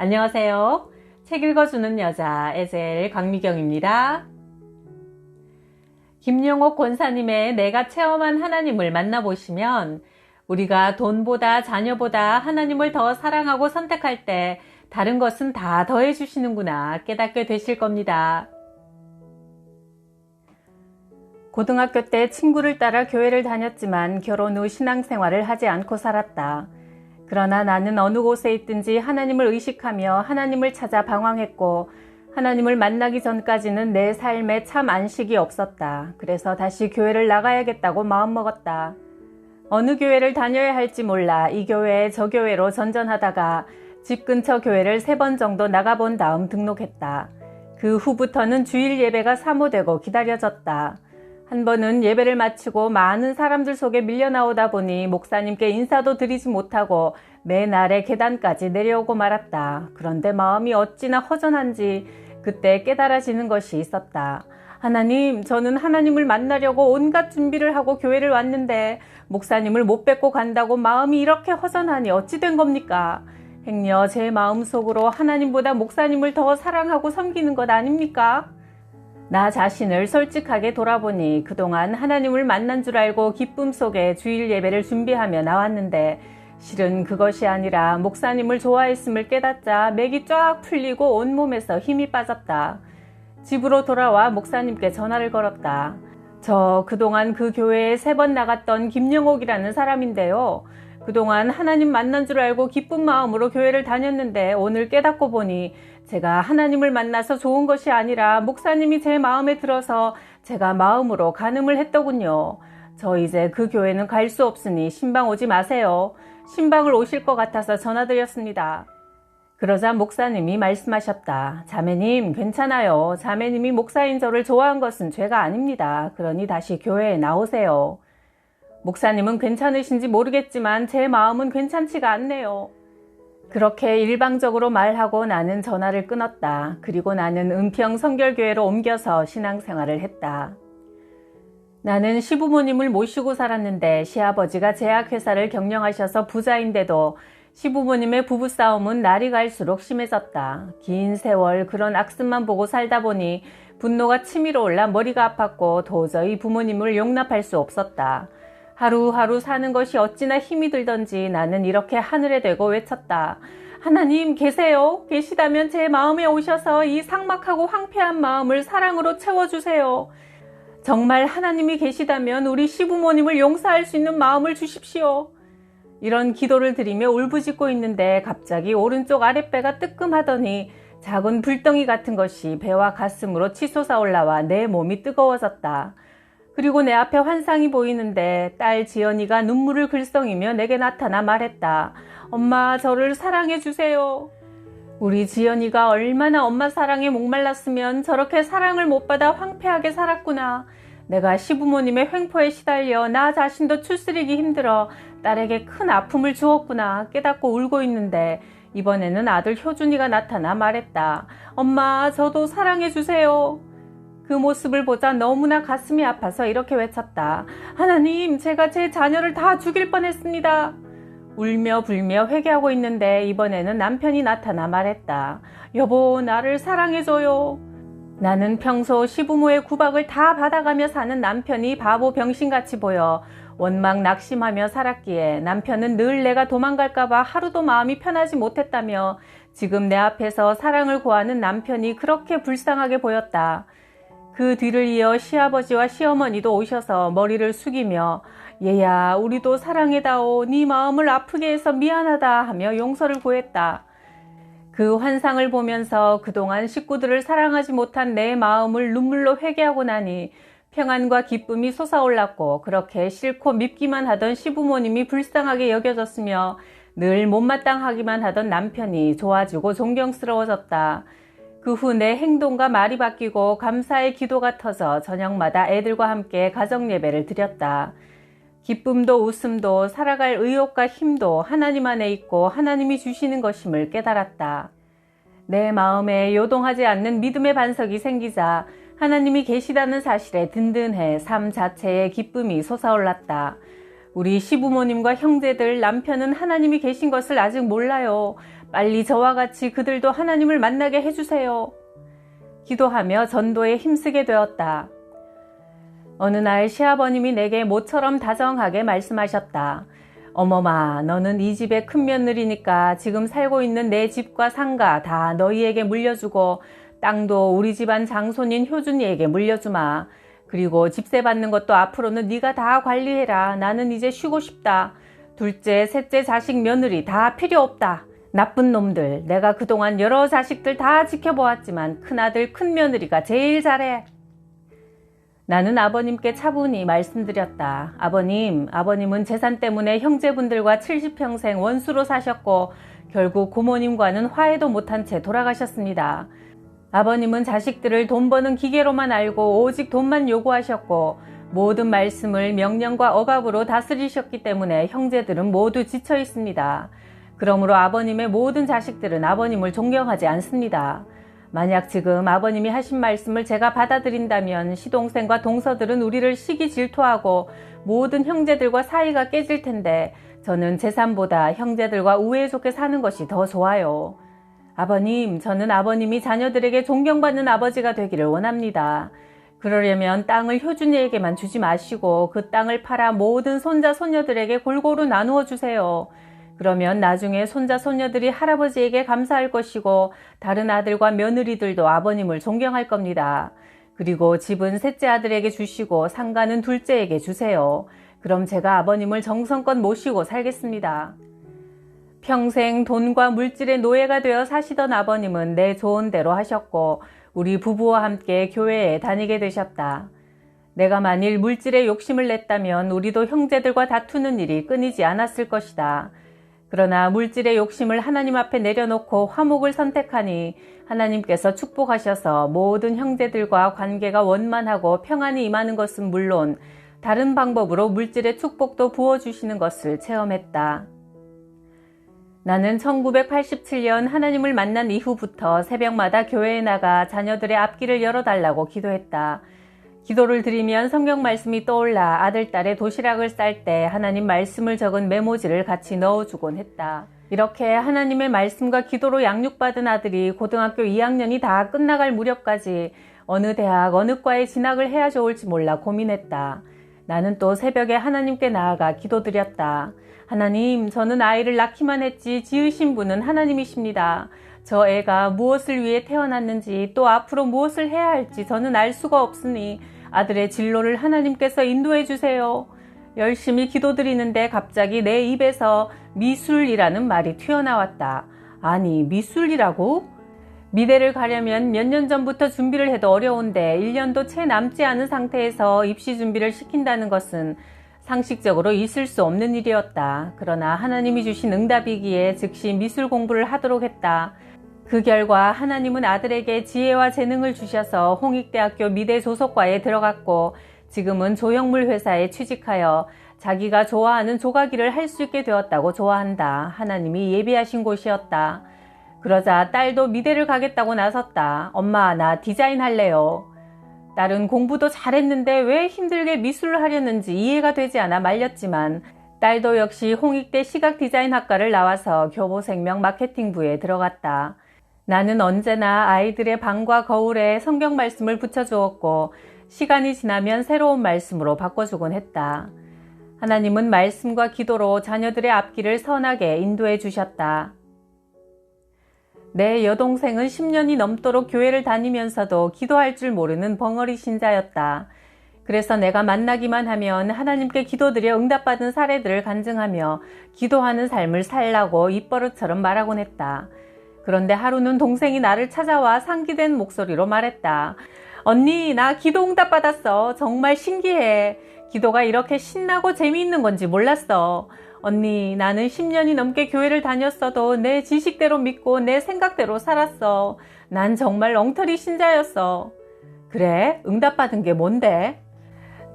안녕하세요. 책 읽어주는 여자 에젤 광미경입니다. 김용옥 권사님의 내가 체험한 하나님을 만나보시면 우리가 돈보다 자녀보다 하나님을 더 사랑하고 선택할 때 다른 것은 다 더해주시는구나 깨닫게 되실 겁니다. 고등학교 때 친구를 따라 교회를 다녔지만 결혼 후 신앙생활을 하지 않고 살았다. 그러나 나는 어느 곳에 있든지 하나님을 의식하며 하나님을 찾아 방황했고 하나님을 만나기 전까지는 내 삶에 참 안식이 없었다. 그래서 다시 교회를 나가야겠다고 마음먹었다. 어느 교회를 다녀야 할지 몰라 이 교회 저 교회로 전전하다가 집 근처 교회를 세 번 정도 나가본 다음 등록했다. 그 후부터는 주일 예배가 사모되고 기다려졌다. 한 번은 예배를 마치고 많은 사람들 속에 밀려 나오다 보니 목사님께 인사도 드리지 못하고 맨 아래 계단까지 내려오고 말았다. 그런데 마음이 어찌나 허전한지 그때 깨달아지는 것이 있었다. 하나님, 저는 하나님을 만나려고 온갖 준비를 하고 교회를 왔는데 목사님을 못 뵙고 간다고 마음이 이렇게 허전하니 어찌 된 겁니까? 행여 제 마음 속으로 하나님보다 목사님을 더 사랑하고 섬기는 것 아닙니까? 나 자신을 솔직하게 돌아보니 그동안 하나님을 만난 줄 알고 기쁨 속에 주일 예배를 준비하며 나왔는데 실은 그것이 아니라 목사님을 좋아했음을 깨닫자 맥이 쫙 풀리고 온몸에서 힘이 빠졌다. 집으로 돌아와 목사님께 전화를 걸었다. 저 그동안 그 교회에 세 번 나갔던 김영옥이라는 사람인데요. 그동안 하나님 만난 줄 알고 기쁜 마음으로 교회를 다녔는데 오늘 깨닫고 보니 제가 하나님을 만나서 좋은 것이 아니라 목사님이 제 마음에 들어서 제가 마음으로 간음을 했더군요. 저 이제 그 교회는 갈 수 없으니 신방 오지 마세요. 신방을 오실 것 같아서 전화드렸습니다. 그러자 목사님이 말씀하셨다. 자매님, 괜찮아요. 자매님이 목사인 저를 좋아한 것은 죄가 아닙니다. 그러니 다시 교회에 나오세요. 목사님은 괜찮으신지 모르겠지만 제 마음은 괜찮지가 않네요. 그렇게 일방적으로 말하고 나는 전화를 끊었다. 그리고 나는 은평 성결교회로 옮겨서 신앙생활을 했다. 나는 시부모님을 모시고 살았는데 시아버지가 제약회사를 경영하셔서 부자인데도 시부모님의 부부싸움은 날이 갈수록 심해졌다. 긴 세월 그런 악습만 보고 살다 보니 분노가 치밀어 올라 머리가 아팠고 도저히 부모님을 용납할 수 없었다. 하루하루 사는 것이 어찌나 힘이 들던지 나는 이렇게 하늘에 대고 외쳤다. 하나님 계세요? 계시다면 제 마음에 오셔서 이 삭막하고 황폐한 마음을 사랑으로 채워주세요. 정말 하나님이 계시다면 우리 시부모님을 용서할 수 있는 마음을 주십시오. 이런 기도를 드리며 울부짖고 있는데 갑자기 오른쪽 아랫배가 뜨끔하더니 작은 불덩이 같은 것이 배와 가슴으로 치솟아 올라와 내 몸이 뜨거워졌다. 그리고 내 앞에 환상이 보이는데 딸 지연이가 눈물을 글썽이며 내게 나타나 말했다. 엄마, 저를 사랑해 주세요. 우리 지연이가 얼마나 엄마 사랑에 목말랐으면 저렇게 사랑을 못 받아 황폐하게 살았구나. 내가 시부모님의 횡포에 시달려 나 자신도 추스리기 힘들어 딸에게 큰 아픔을 주었구나 깨닫고 울고 있는데 이번에는 아들 효준이가 나타나 말했다. 엄마, 저도 사랑해 주세요. 그 모습을 보자 너무나 가슴이 아파서 이렇게 외쳤다. 하나님, 제가 제 자녀를 다 죽일 뻔했습니다. 울며 불며 회개하고 있는데 이번에는 남편이 나타나 말했다. 여보, 나를 사랑해줘요. 나는 평소 시부모의 구박을 다 받아가며 사는 남편이 바보 병신같이 보여 원망 낙심하며 살았기에 남편은 늘 내가 도망갈까봐 하루도 마음이 편하지 못했다며 지금 내 앞에서 사랑을 구하는 남편이 그렇게 불쌍하게 보였다. 그 뒤를 이어 시아버지와 시어머니도 오셔서 머리를 숙이며 얘야 우리도 사랑해다오 네 마음을 아프게 해서 미안하다 하며 용서를 구했다. 그 환상을 보면서 그동안 식구들을 사랑하지 못한 내 마음을 눈물로 회개하고 나니 평안과 기쁨이 솟아올랐고 그렇게 싫고 밉기만 하던 시부모님이 불쌍하게 여겨졌으며 늘 못마땅하기만 하던 남편이 좋아지고 존경스러워졌다. 그 후 내 행동과 말이 바뀌고 감사의 기도가 터져 저녁마다 애들과 함께 가정 예배를 드렸다. 기쁨도 웃음도 살아갈 의욕과 힘도 하나님 안에 있고 하나님이 주시는 것임을 깨달았다. 내 마음에 요동하지 않는 믿음의 반석이 생기자 하나님이 계시다는 사실에 든든해 삶 자체에 기쁨이 솟아올랐다. 우리 시부모님과 형제들, 남편은 하나님이 계신 것을 아직 몰라요. 빨리 저와 같이 그들도 하나님을 만나게 해주세요. 기도하며 전도에 힘쓰게 되었다. 어느 날 시아버님이 내게 모처럼 다정하게 말씀하셨다. 어머마, 너는 이 집의 큰 며느리니까 지금 살고 있는 내 집과 상가 다 너희에게 물려주고 땅도 우리 집안 장손인 효준이에게 물려주마. 그리고 집세 받는 것도 앞으로는 네가 다 관리해라. 나는 이제 쉬고 싶다. 둘째, 셋째 자식 며느리 다 필요 없다. 나쁜 놈들. 내가 그동안 여러 자식들 다 지켜보았지만 큰아들, 큰며느리가 제일 잘해. 나는 아버님께 차분히 말씀드렸다. 아버님, 아버님은 재산 때문에 형제분들과 70평생 원수로 사셨고 결국 고모님과는 화해도 못한 채 돌아가셨습니다. 아버님은 자식들을 돈 버는 기계로만 알고 오직 돈만 요구하셨고 모든 말씀을 명령과 억압으로 다스리셨기 때문에 형제들은 모두 지쳐 있습니다. 그러므로 아버님의 모든 자식들은 아버님을 존경하지 않습니다. 만약 지금 아버님이 하신 말씀을 제가 받아들인다면 시동생과 동서들은 우리를 시기 질투하고 모든 형제들과 사이가 깨질 텐데 저는 재산보다 형제들과 우애 좋게 사는 것이 더 좋아요. 아버님, 저는 아버님이 자녀들에게 존경받는 아버지가 되기를 원합니다. 그러려면 땅을 효준이에게만 주지 마시고 그 땅을 팔아 모든 손자, 손녀들에게 골고루 나누어 주세요. 그러면 나중에 손자, 손녀들이 할아버지에게 감사할 것이고 다른 아들과 며느리들도 아버님을 존경할 겁니다. 그리고 집은 셋째 아들에게 주시고 상가는 둘째에게 주세요. 그럼 제가 아버님을 정성껏 모시고 살겠습니다. 평생 돈과 물질의 노예가 되어 사시던 아버님은 내 좋은 대로 하셨고 우리 부부와 함께 교회에 다니게 되셨다. 내가 만일 물질의 욕심을 냈다면 우리도 형제들과 다투는 일이 끊이지 않았을 것이다. 그러나 물질의 욕심을 하나님 앞에 내려놓고 화목을 선택하니 하나님께서 축복하셔서 모든 형제들과 관계가 원만하고 평안이 임하는 것은 물론 다른 방법으로 물질의 축복도 부어주시는 것을 체험했다. 나는 1987년 하나님을 만난 이후부터 새벽마다 교회에 나가 자녀들의 앞길을 열어달라고 기도했다. 기도를 드리면 성경 말씀이 떠올라 아들, 딸의 도시락을 쌀 때 하나님 말씀을 적은 메모지를 같이 넣어주곤 했다. 이렇게 하나님의 말씀과 기도로 양육받은 아들이 고등학교 2학년이 다 끝나갈 무렵까지 어느 대학, 어느 과에 진학을 해야 좋을지 몰라 고민했다. 나는 또 새벽에 하나님께 나아가 기도드렸다. 하나님, 저는 아이를 낳기만 했지 지으신 분은 하나님이십니다. 저 애가 무엇을 위해 태어났는지 또 앞으로 무엇을 해야 할지 저는 알 수가 없으니 아들의 진로를 하나님께서 인도해 주세요. 열심히 기도드리는데 갑자기 내 입에서 미술이라는 말이 튀어나왔다. 아니, 미술이라고? 미대를 가려면 몇 년 전부터 준비를 해도 어려운데 1년도 채 남지 않은 상태에서 입시 준비를 시킨다는 것은 상식적으로 있을 수 없는 일이었다. 그러나 하나님이 주신 응답이기에 즉시 미술 공부를 하도록 했다. 그 결과 하나님은 아들에게 지혜와 재능을 주셔서 홍익대학교 미대 조속과에 들어갔고 지금은 조형물 회사에 취직하여 자기가 좋아하는 조각일을 할 수 있게 되었다고 좋아한다. 하나님이 예비하신 곳이었다. 그러자 딸도 미대를 가겠다고 나섰다. 엄마, 나 디자인 할래요. 딸은 공부도 잘했는데 왜 힘들게 미술을 하려는지 이해가 되지 않아 말렸지만 딸도 역시 홍익대 시각디자인학과를 나와서 교보생명 마케팅부에 들어갔다. 나는 언제나 아이들의 방과 거울에 성경 말씀을 붙여주었고 시간이 지나면 새로운 말씀으로 바꿔주곤 했다. 하나님은 말씀과 기도로 자녀들의 앞길을 선하게 인도해 주셨다. 내 여동생은 10년이 넘도록 교회를 다니면서도 기도할 줄 모르는 벙어리 신자였다. 그래서 내가 만나기만 하면 하나님께 기도드려 응답받은 사례들을 간증하며 기도하는 삶을 살라고 입버릇처럼 말하곤 했다. 그런데 하루는 동생이 나를 찾아와 상기된 목소리로 말했다. 언니, 나 기도 응답 받았어. 정말 신기해. 기도가 이렇게 신나고 재미있는 건지 몰랐어. 언니, 나는 10년이 넘게 교회를 다녔어도 내 지식대로 믿고 내 생각대로 살았어. 난 정말 엉터리 신자였어. 그래? 응답받은 게 뭔데?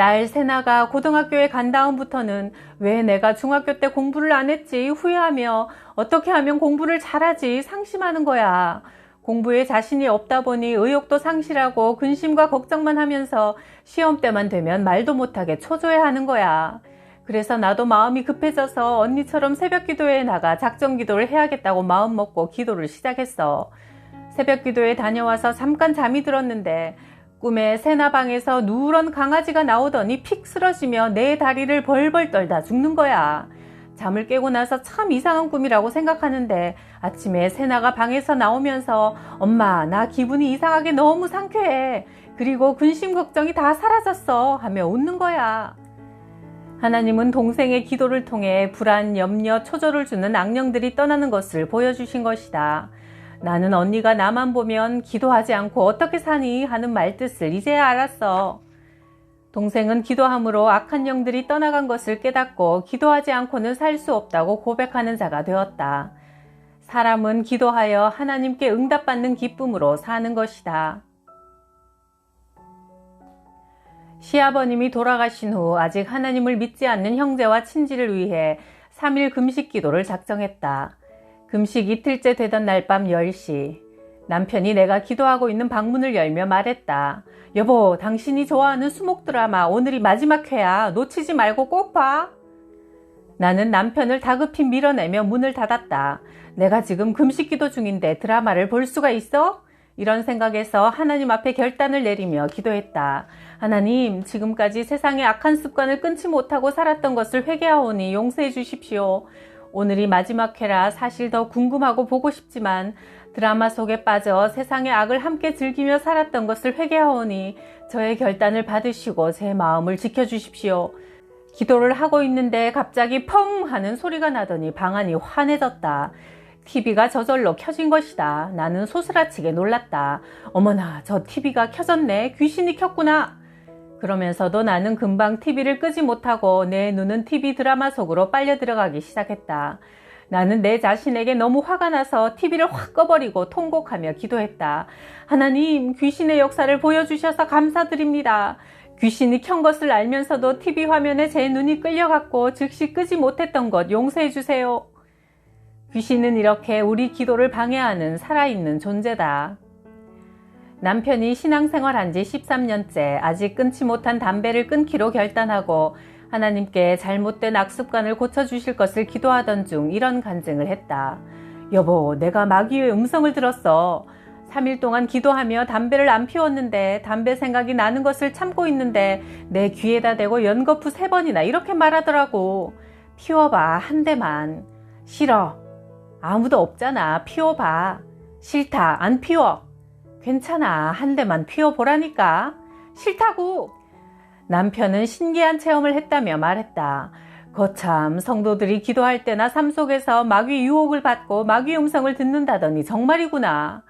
딸 세나가 고등학교에 간 다음부터는 왜 내가 중학교 때 공부를 안 했지 후회하며 어떻게 하면 공부를 잘하지 상심하는 거야. 공부에 자신이 없다 보니 의욕도 상실하고 근심과 걱정만 하면서 시험 때만 되면 말도 못하게 초조해 하는 거야. 그래서 나도 마음이 급해져서 언니처럼 새벽 기도에 나가 작정 기도를 해야겠다고 마음 먹고 기도를 시작했어. 새벽 기도에 다녀와서 잠깐 잠이 들었는데 꿈에 세나방에서 누런 강아지가 나오더니 픽 쓰러지며 내 다리를 벌벌 떨다 죽는 거야. 잠을 깨고 나서 참 이상한 꿈이라고 생각하는데 아침에 세나가 방에서 나오면서 엄마 나 기분이 이상하게 너무 상쾌해. 그리고 근심 걱정이 다 사라졌어 하며 웃는 거야. 하나님은 동생의 기도를 통해 불안, 염려, 초조를 주는 악령들이 떠나는 것을 보여주신 것이다. 나는 언니가 나만 보면 기도하지 않고 어떻게 사니 하는 말뜻을 이제야 알았어. 동생은 기도함으로 악한 영들이 떠나간 것을 깨닫고 기도하지 않고는 살 수 없다고 고백하는 자가 되었다. 사람은 기도하여 하나님께 응답받는 기쁨으로 사는 것이다. 시아버님이 돌아가신 후 아직 하나님을 믿지 않는 형제와 친지를 위해 3일 금식 기도를 작정했다. 금식 이틀째 되던 날 밤 10시. 남편이 내가 기도하고 있는 방문을 열며 말했다. 여보, 당신이 좋아하는 수목 드라마 오늘이 마지막 회야. 놓치지 말고 꼭 봐. 나는 남편을 다급히 밀어내며 문을 닫았다. 내가 지금 금식 기도 중인데 드라마를 볼 수가 있어? 이런 생각에서 하나님 앞에 결단을 내리며 기도했다. 하나님, 지금까지 세상의 악한 습관을 끊지 못하고 살았던 것을 회개하오니 용서해 주십시오. 오늘이 마지막 회라 사실 더 궁금하고 보고 싶지만 드라마 속에 빠져 세상의 악을 함께 즐기며 살았던 것을 회개하오니 저의 결단을 받으시고 제 마음을 지켜주십시오. 기도를 하고 있는데 갑자기 펑 하는 소리가 나더니 방안이 환해졌다. TV가 저절로 켜진 것이다. 나는 소스라치게 놀랐다. 어머나, 저 TV가 켜졌네. 귀신이 켰구나. 그러면서도 나는 금방 TV를 끄지 못하고 내 눈은 TV 드라마 속으로 빨려 들어가기 시작했다. 나는 내 자신에게 너무 화가 나서 TV를 확 꺼버리고 통곡하며 기도했다. 하나님, 귀신의 역사를 보여주셔서 감사드립니다. 귀신이 켠 것을 알면서도 TV 화면에 제 눈이 끌려갔고 즉시 끄지 못했던 것 용서해 주세요. 귀신은 이렇게 우리 기도를 방해하는 살아있는 존재다. 남편이 신앙생활 한 지 13년째 아직 끊지 못한 담배를 끊기로 결단하고 하나님께 잘못된 악습관을 고쳐주실 것을 기도하던 중 이런 간증을 했다. 여보, 내가 마귀의 음성을 들었어. 3일 동안 기도하며 담배를 안 피웠는데 담배 생각이 나는 것을 참고 있는데 내 귀에다 대고 연거푸 세 번이나 이렇게 말하더라고. 피워봐, 한 대만. 싫어. 아무도 없잖아. 피워봐. 싫다. 안 피워. 괜찮아. 한 대만 피워보라니까. 싫다고. 남편은 신기한 체험을 했다며 말했다. 거참 성도들이 기도할 때나 삶 속에서 마귀 유혹을 받고 마귀 음성을 듣는다더니 정말이구나.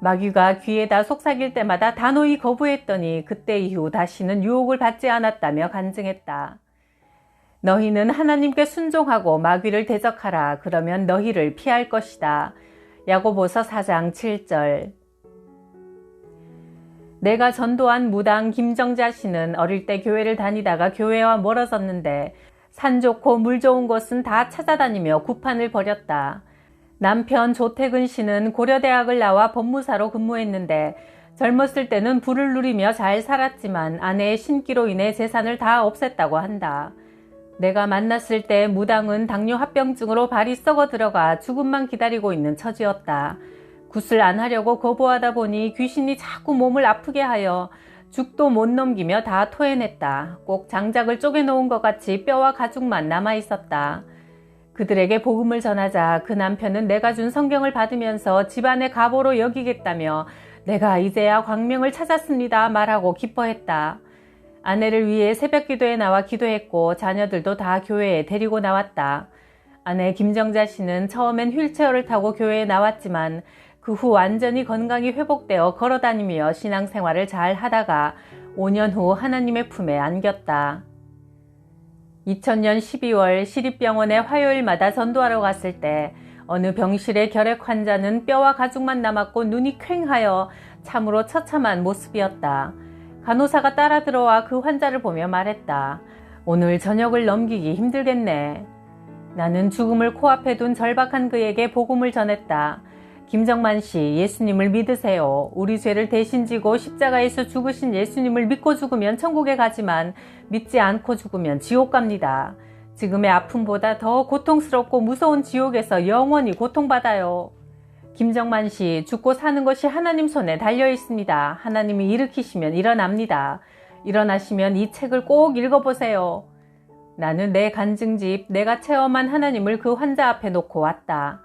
마귀가 귀에다 속삭일 때마다 단호히 거부했더니 그때 이후 다시는 유혹을 받지 않았다며 간증했다. 너희는 하나님께 순종하고 마귀를 대적하라. 그러면 너희를 피할 것이다. 야고보서 4장 7절. 내가 전도한 무당 김정자 씨는 어릴 때 교회를 다니다가 교회와 멀어졌는데 산 좋고 물 좋은 곳은 다 찾아다니며 구판을 벌였다. 남편 조태근 씨는 고려대학을 나와 법무사로 근무했는데 젊었을 때는 부를 누리며 잘 살았지만 아내의 신기로 인해 재산을 다 없앴다고 한다. 내가 만났을 때 무당은 당뇨 합병증으로 발이 썩어 들어가 죽음만 기다리고 있는 처지였다. 굿을 안 하려고 거부하다 보니 귀신이 자꾸 몸을 아프게 하여 죽도 못 넘기며 다 토해냈다. 꼭 장작을 쪼개놓은 것 같이 뼈와 가죽만 남아 있었다. 그들에게 복음을 전하자 그 남편은 내가 준 성경을 받으면서 집안의 가보로 여기겠다며 내가 이제야 광명을 찾았습니다 말하고 기뻐했다. 아내를 위해 새벽 기도에 나와 기도했고 자녀들도 다 교회에 데리고 나왔다. 아내 김정자 씨는 처음엔 휠체어를 타고 교회에 나왔지만 그 후 완전히 건강이 회복되어 걸어 다니며 신앙생활을 잘 하다가 5년 후 하나님의 품에 안겼다. 2000년 12월 시립병원에 화요일마다 전도하러 갔을 때 어느 병실의 결핵 환자는 뼈와 가죽만 남았고 눈이 퀭하여 참으로 처참한 모습이었다. 간호사가 따라 들어와 그 환자를 보며 말했다. 오늘 저녁을 넘기기 힘들겠네. 나는 죽음을 코앞에 둔 절박한 그에게 복음을 전했다. 김정만 씨, 예수님을 믿으세요. 우리 죄를 대신 지고 십자가에서 죽으신 예수님을 믿고 죽으면 천국에 가지만 믿지 않고 죽으면 지옥 갑니다. 지금의 아픔보다 더 고통스럽고 무서운 지옥에서 영원히 고통받아요. 김정만 씨, 죽고 사는 것이 하나님 손에 달려 있습니다. 하나님이 일으키시면 일어납니다. 일어나시면 이 책을 꼭 읽어보세요. 나는 내 간증집, 내가 체험한 하나님을 그 환자 앞에 놓고 왔다.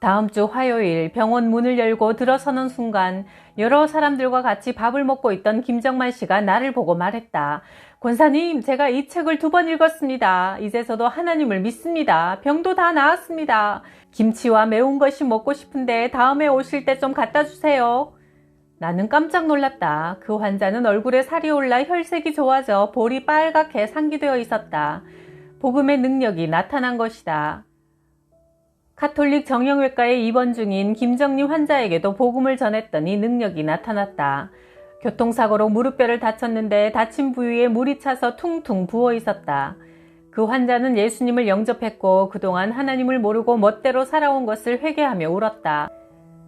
다음 주 화요일 병원 문을 열고 들어서는 순간 여러 사람들과 같이 밥을 먹고 있던 김정만 씨가 나를 보고 말했다. 권사님, 제가 이 책을 두 번 읽었습니다. 이제서도 하나님을 믿습니다. 병도 다 나았습니다. 김치와 매운 것이 먹고 싶은데 다음에 오실 때 좀 갖다 주세요. 나는 깜짝 놀랐다. 그 환자는 얼굴에 살이 올라 혈색이 좋아져 볼이 빨갛게 상기되어 있었다. 복음의 능력이 나타난 것이다. 카톨릭 정형외과에 입원 중인 김정리 환자에게도 복음을 전했더니 능력이 나타났다. 교통사고로 무릎뼈를 다쳤는데 다친 부위에 물이 차서 퉁퉁 부어 있었다. 그 환자는 예수님을 영접했고 그동안 하나님을 모르고 멋대로 살아온 것을 회개하며 울었다.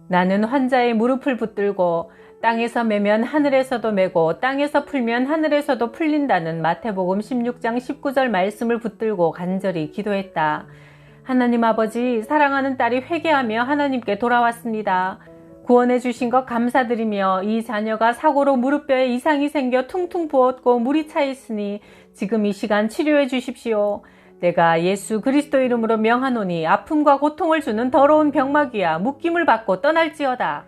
나는 환자의 무릎을 붙들고 땅에서 매면 하늘에서도 매고 땅에서 풀면 하늘에서도 풀린다는 마태복음 16장 19절 말씀을 붙들고 간절히 기도했다. 하나님 아버지, 사랑하는 딸이 회개하며 하나님께 돌아왔습니다. 구원해 주신 것 감사드리며 이 자녀가 사고로 무릎뼈에 이상이 생겨 퉁퉁 부었고 물이 차 있으니 지금 이 시간 치료해 주십시오. 내가 예수 그리스도 이름으로 명하노니 아픔과 고통을 주는 더러운 병마귀야 묶임을 받고 떠날지어다.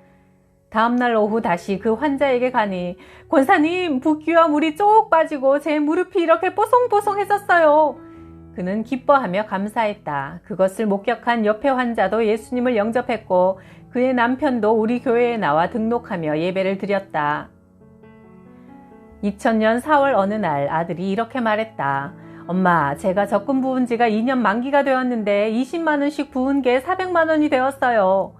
다음날 오후 다시 그 환자에게 가니 권사님 붓기와 물이 쪽 빠지고 제 무릎이 이렇게 뽀송뽀송해졌어요. 그는 기뻐하며 감사했다. 그것을 목격한 옆에 환자도 예수님을 영접했고 그의 남편도 우리 교회에 나와 등록하며 예배를 드렸다. 2000년 4월 어느 날 아들이 이렇게 말했다. 엄마, 제가 적금 부은 지가 2년 만기가 되었는데 20만원씩 부은 게 400만원이 되었어요.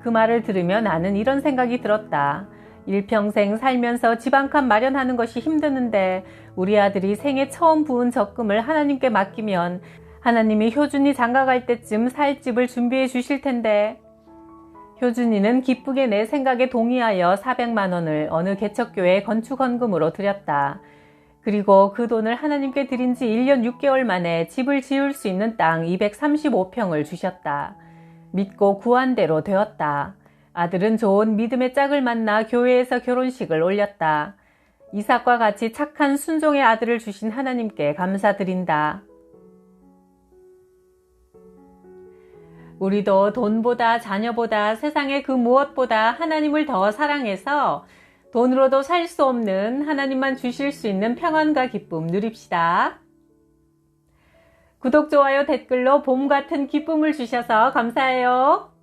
그 말을 들으며 나는 이런 생각이 들었다. 일평생 살면서 집 한 칸 마련하는 것이 힘드는데 우리 아들이 생애 처음 부은 적금을 하나님께 맡기면 하나님이 효준이 장가갈 때쯤 살 집을 준비해 주실 텐데 효준이는 기쁘게 내 생각에 동의하여 400만 원을 어느 개척교회 건축 헌금으로 드렸다. 그리고 그 돈을 하나님께 드린 지 1년 6개월 만에 집을 지을 수 있는 땅 235평을 주셨다. 믿고 구한 대로 되었다. 아들은 좋은 믿음의 짝을 만나 교회에서 결혼식을 올렸다. 이삭과 같이 착한 순종의 아들을 주신 하나님께 감사드린다. 우리도 돈보다 자녀보다 세상의 그 무엇보다 하나님을 더 사랑해서 돈으로도 살 수 없는 하나님만 주실 수 있는 평안과 기쁨 누립시다. 구독, 좋아요, 댓글로 봄 같은 기쁨을 주셔서 감사해요.